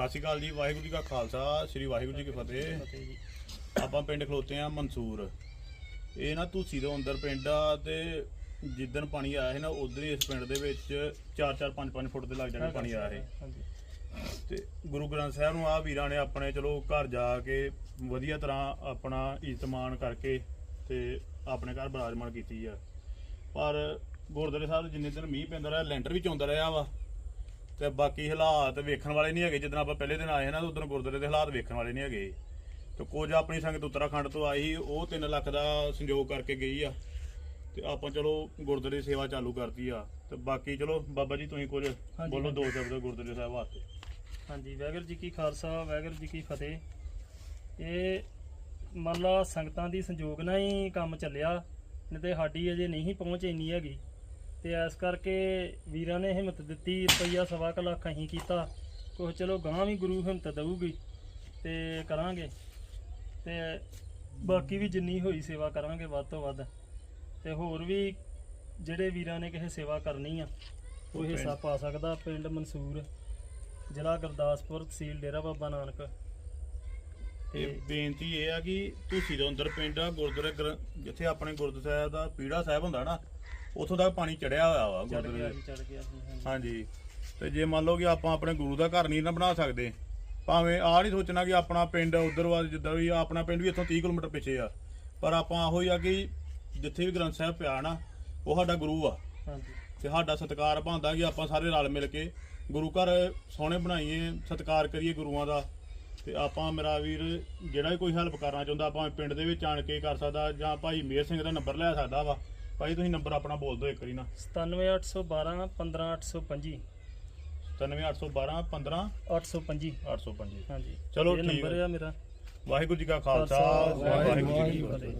ਸਤਿ ਸ਼੍ਰੀ ਅਕਾਲ ਜੀ ਵਾਹਿਗੁਰੂ ਜੀ ਕਾ ਖਾਲਸਾ ਸ੍ਰੀ ਵਾਹਿਗੁਰੂ ਜੀ ਕੀ ਫਤਿਹ। ਆਪਾਂ ਪਿੰਡ ਖਲੋਤੇ ਆ ਮਨਸੂਰ। ਇਹ ਨਾ ਧੂਸੀ ਤੋਂ ਅੰਦਰ ਪਿੰਡ ਆ ਤੇ ਜਿੱਦਣ ਪਾਣੀ ਆਇਆ ਸੀ ਨਾ ਉਦੋਂ ਹੀ ਇਸ ਪਿੰਡ ਦੇ ਵਿੱਚ 4-4 5-5 ਫੁੱਟ ਦੇ ਲੱਗ ਜਾਣੇ ਪਾਣੀ ਆਇਆ ਸੀ। ਹਾਂਜੀ। ਤੇ ਗੁਰੂ ਗ੍ਰੰਥ ਸਾਹਿਬ ਨੂੰ ਆ ਵੀਰਾਂ ਨੇ ਆਪਣੇ ਚਲੋ ਘਰ ਜਾ ਕੇ ਵਧੀਆ ਤਰ੍ਹਾਂ ਆਪਣਾ ਇਜ਼ਤਮਾਨ ਕਰਕੇ ਤੇ ਆਪਣੇ ਘਰ ਬਰਾਜਮਾਨ ਕੀਤੀ ਆ। ਪਰ ਗੁਰਦੁਆਰੇ ਸਾਹਿਬ ਦੇ ਜਿੰਨੇ ਦਿਨ ਮੀਂਹ ਪੈਂਦਾ ਰਿਹਾ ਲੈਂਟਰ ਵੀ ਚੌਂਦਾ ਰਿਹਾ ਵਾ। ਤੇ ਬਾਕੀ ਹਾਲਾਤ ਵੇਖਣ ਵਾਲੇ ਨਹੀਂ ਹੈਗੇ ਜਦੋਂ ਆਪਾਂ ਪਹਿਲੇ ਦਿਨ ਆਏ ਨਾ ਤਾਂ ਉਦੋਂ ਗੁਰਦੁਆਰੇ ਦੇ ਹਾਲਾਤ ਵੇਖਣ ਵਾਲੇ ਨਹੀਂ ਹੈਗੇ। ਤੇ ਕੁਝ ਆਪਣੀ ਸੰਗਤ ਉੱਤਰਾਖੰਡ ਤੋਂ ਆਈ ਸੀ, ਉਹ 3 ਲੱਖ ਦਾ ਸੰਯੋਗ ਕਰਕੇ ਗਈ ਆ। ਤੇ ਆਪਾਂ ਚਲੋ ਗੁਰਦੁਆਰੇ ਦੀ ਸੇਵਾ ਚਾਲੂ ਕਰਤੀ ਆ। ਤੇ ਬਾਕੀ ਚਲੋ ਬਾਬਾ ਜੀ ਤੁਸੀਂ ਕੁਝ ਹਾਂਜੀ, ਬੋਲੋ। ਦੋ ਸ਼ਬਦ ਗੁਰਦੁਆਰੇ ਸਾਹਿਬ ਵਾਸਤੇ। ਹਾਂਜੀ ਵਾਹਿਗੁਰੂ ਜੀ ਕੀ ਖਾਲਸਾ ਵਾਹਿਗੁਰੂ ਜੀ ਕੀ ਫਤਿਹ। ਇਹ ਮੰਨ ਲਾ ਸੰਗਤਾਂ ਦੀ ਸੰਯੋਗ ਨਾਲ ਹੀ ਕੰਮ ਚੱਲਿਆ ਨਹੀਂ ਤੇ ਸਾਡੀ ਅਜੇ ਨਹੀਂ ਪਹੁੰਚ ਇੰਨੀ ਹੈਗੀ। ਤੇ ਇਸ ਕਰਕੇ ਵੀਰਾਂ ਨੇ ਹਿੰਮਤ ਦਿੱਤੀ ਰੁਪਈਆ ਸਵਾ ਕੁ ਲੱਖ ਅਸੀਂ ਕੀਤਾ। ਕੁਛ ਚਲੋ ਗਾਂ ਵੀ ਗੁਰੂ ਹਿੰਮਤ ਦਊਗੀ ਤੇ ਕਰਾਂਗੇ। ਤੇ ਬਾਕੀ ਵੀ ਜਿੰਨੀ ਹੋਈ ਸੇਵਾ ਕਰਾਂਗੇ ਵੱਧ ਤੋਂ ਵੱਧ। ਤੇ ਹੋਰ ਵੀ ਜਿਹੜੇ ਵੀਰਾਂ ਨੇ ਕਿਸੇ ਸੇਵਾ ਕਰਨੀ ਆ ਉਹ ਹਿੱਸਾ ਪਾ ਸਕਦਾ। ਪਿੰਡ ਮਨਸੂਰ ਜ਼ਿਲ੍ਹਾ ਗੁਰਦਾਸਪੁਰ ਤਹਿਸੀਲ ਡੇਰਾ ਬਾਬਾ ਨਾਨਕ। ਤੇ ਬੇਨਤੀ ਇਹ ਆ ਕਿ ਤੁਸੀਂ ਦੇ ਅੰਦਰ ਪਿੰਡ ਆ ਗੁਰਦੁਆਰੇ ਗ੍ਰੰ- ਜਿੱਥੇ ਆਪਣੇ ਗੁਰਦੁਆਰਾ ਸਾਹਿਬ ਦਾ ਪੀੜਾ ਸਾਹਿਬ ਹੁੰਦਾ ਨਾ ਉੱਥੋਂ ਤੱਕ ਪਾਣੀ ਚੜਿਆ ਹੋਇਆ ਵਾ ਚੜ ਗੁਰਦੁਆਰੇ ਗਿਆ ਦੇ। ਚੜ ਗਿਆ ਹਾਂਜੀ। ਹਾਂਜੀ। ਤੇ ਜੇ ਮੰਨ ਲਓ ਕਿ ਆਪਾਂ ਆਪਣੇ ਗੁਰੂ ਦਾ ਘਰ ਨਹੀਂ ਨਾ ਬਣਾ ਸਕਦੇ ਭਾਵੇਂ ਆ ਨਹੀਂ ਸੋਚਣਾ ਕਿ ਆਪਣਾ ਪਿੰਡ ਉਧਰ ਵੱਲ ਜਿੱਦਾਂ ਵੀ ਆ, ਆਪਣਾ ਪਿੰਡ ਵੀ ਇੱਥੋਂ 30 ਕਿਲੋਮੀਟਰ ਪਿੱਛੇ ਆ। ਪਰ ਆਪਾਂ ਇਹੋ ਹੀ ਆ ਕਿ ਜਿੱਥੇ ਵੀ ਗ੍ਰੰਥ ਸਾਹਿਬ ਪਿਆ ਨਾ ਉਹ ਸਾਡਾ ਗੁਰੂ ਆ। ਹਾਂਜੀ। ਤੇ ਸਾਡਾ ਸਤਿਕਾਰ ਭਾਂਦਾ ਕਿ ਆਪਾਂ ਸਾਰੇ ਰਲ ਮਿਲ ਕੇ ਗੁਰੂ ਘਰ ਸੋਹਣੇ ਬਣਾਈਏ ਸਤਿਕਾਰ ਕਰੀਏ ਗੁਰੂਆਂ ਦਾ। ਤੇ ਆਪਾਂ ਮੇਰਾ ਵੀਰ ਜਿਹੜਾ ਵੀ ਕੋਈ ਹੈਲਪ ਕਰਨਾ ਚਾਹੁੰਦਾ ਆਪਾਂ ਪਿੰਡ ਦੇ ਵਿੱਚ ਆਣ ਕੇ ਕਰ ਸਕਦਾ ਜਾਂ ਭਾਈ ਮੇਰ ਸਿੰਘ ਦਾ ਨੰਬਰ ਲੈ ਸਕਦਾ ਵਾ। ਭਾਈ ਤੁਸੀਂ ਨੰਬਰ ਆਪਣਾ ਬੋਲ ਦਿਓ ਇੱਕ ਵਾਰੀ ਨਾ। 97812 15825 97812 15 825 805 ਹਾਂਜੀ। ਚਲੋ ਇਹ ਠੀਕ ਨੰਬਰ ਹੈ। ਆ ਮੇਰਾ। ਵਾਹਿਗੁਰੂ ਜੀ ਕਾ ਖਾਲਸਾ ਵਾਹਿਗੁਰੂ ਜੀ ਕੀ ਫਤਿਹ।